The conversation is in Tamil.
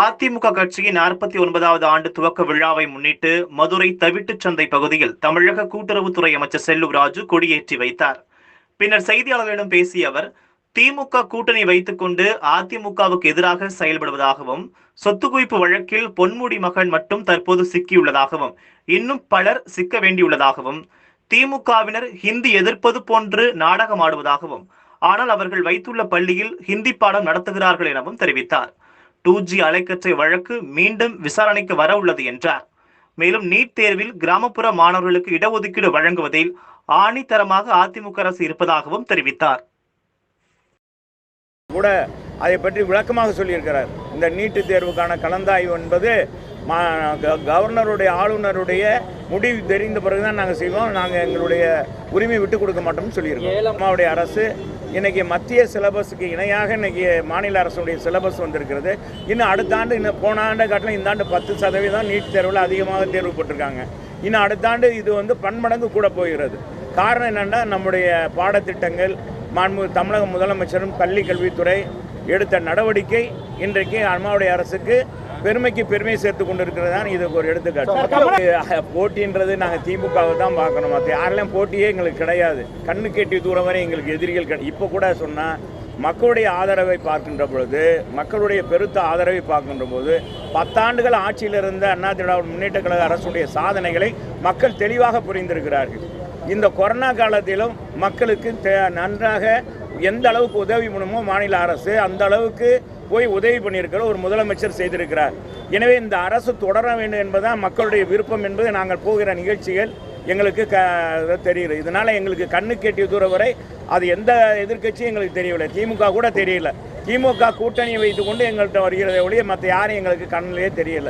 அதிமுக கட்சியின் நாற்பத்தி ஒன்பதாவது ஆண்டு துவக்க விழாவை முன்னிட்டு மதுரை தவிட்டுச் சந்தை பகுதியில் தமிழக கூட்டுறவுத்துறை அமைச்சர் செல்லூர் ராஜு கொடியேற்றி வைத்தார். பின்னர் செய்தியாளர்களிடம் பேசிய அவர் திமுக கூட்டணி வைத்துக்கொண்டு அதிமுகவுக்கு எதிராக செயல்படுவதாகவும் சொத்து குவிப்பு வழக்கில் பொன்முடி மகன் மட்டும் தற்போது சிக்கியுள்ளதாகவும் இன்னும் பலர் சிக்க வேண்டியுள்ளதாகவும் திமுகவினர் ஹிந்தி எதிர்ப்பது போன்று நாடகமாடுவதாகவும் ஆனால் அவர்கள் வைத்துள்ள பள்ளியில் ஹிந்தி பாடம் நடத்துகிறார்கள் எனவும் தெரிவித்தார். டூ ஜி அலைக்கற்றை வழக்கு மீண்டும் விசாரணைக்கு வர உள்ளது என்றார். மேலும் நீட் தேர்வில் கிராமப்புற மாணவர்களுக்கு இடஒதுக்கீடு வழங்குவதில் ஆணித்தரமாக அதிமுக அரசு இருப்பதாகவும் தெரிவித்தார். கூட அதை பற்றி விளக்கமாக சொல்லியிருக்கிறார். இந்த நீட்டு தேர்வுக்கான கலந்தாய்வு என்பது மா கவர்னருடைய ஆளுநருடைய முடிவு தெரிந்த பிறகு தான் நாங்கள் செய்வோம். நாங்கள் எங்களுடைய உரிமை விட்டு கொடுக்க மாட்டோம்னு சொல்லியிருக்கோம். அம்மாவுடைய அரசு இன்னைக்கு மத்திய சிலபஸுக்கு இணையாக இன்னைக்கு மாநில அரசுடைய சிலபஸ் வந்திருக்கிறது. இன்னும் அடுத்த ஆண்டு இன்னும் போன ஆண்டை காட்டிலும் இந்த ஆண்டு பத்து சதவீதம் நீட் தேர்வில் அதிகமாக தேர்வு போட்டிருக்காங்க இன்னும் அடுத்த ஆண்டு இது வந்து பன்மடங்கு கூட போகிறது. காரணம் என்னென்னா நம்முடைய பாடத்திட்டங்கள் மாண்பு தமிழக முதலமைச்சரும் பள்ளி கல்வித்துறை எடுத்த நடவடிக்கை இன்றைக்கு அம்மாவுடைய அரசுக்கு பெருமைக்கு பெருமை சேர்த்து கொண்டிருக்கிறது தான் இதுக்கு ஒரு எடுத்துக்காட்டு. போட்டின்றது நாங்கள் திமுகவை தான் பார்க்கணும் மற்ற யாரெல்லாம் போட்டியே எங்களுக்கு கிடையாது. கண்ணு கெட்டி தூரம் வரை எங்களுக்கு எதிரிகள் கிடை இப்போ கூட சொன்னால் மக்களுடைய ஆதரவை பார்க்கின்ற பொழுது மக்களுடைய பெருத்த ஆதரவை பார்க்கின்ற போது பத்தாண்டுகள் ஆட்சியில் இருந்த அண்ணா திராவிட முன்னேற்ற கழக அரசுடைய சாதனைகளை மக்கள் தெளிவாக புரிந்திருக்கிறார்கள். இந்த கொரோனா காலத்திலும் மக்களுக்கு தே- நன்றாக எந்த அளவுக்கு உதவி பண்ணுமோ மாநில அரசு அந்த அளவுக்கு போய் உதவி பண்ணியிருக்கிற ஒரு முதலமைச்சர் செய்திருக்கிறார். எனவே இந்த அரசு தொடர வேண்டும் என்பதுதான் மக்களுடைய விருப்பம் என்பது நாங்கள் போகிற நிகழ்ச்சிகள் எங்களுக்கு க தெரியுது. இதனால் எங்களுக்கு கண்ணு கேட்டிய தூரம் வரை அது எந்த எதிர்க்கட்சியும் எங்களுக்கு தெரியவில்லை. திமுக கூட தெரியல. திமுக கூட்டணியை வைத்துக்கொண்டு எங்கள்கிட்ட வருகிறதை ஒழிய மற்ற யாரும் எங்களுக்கு கண்ணிலே தெரியல.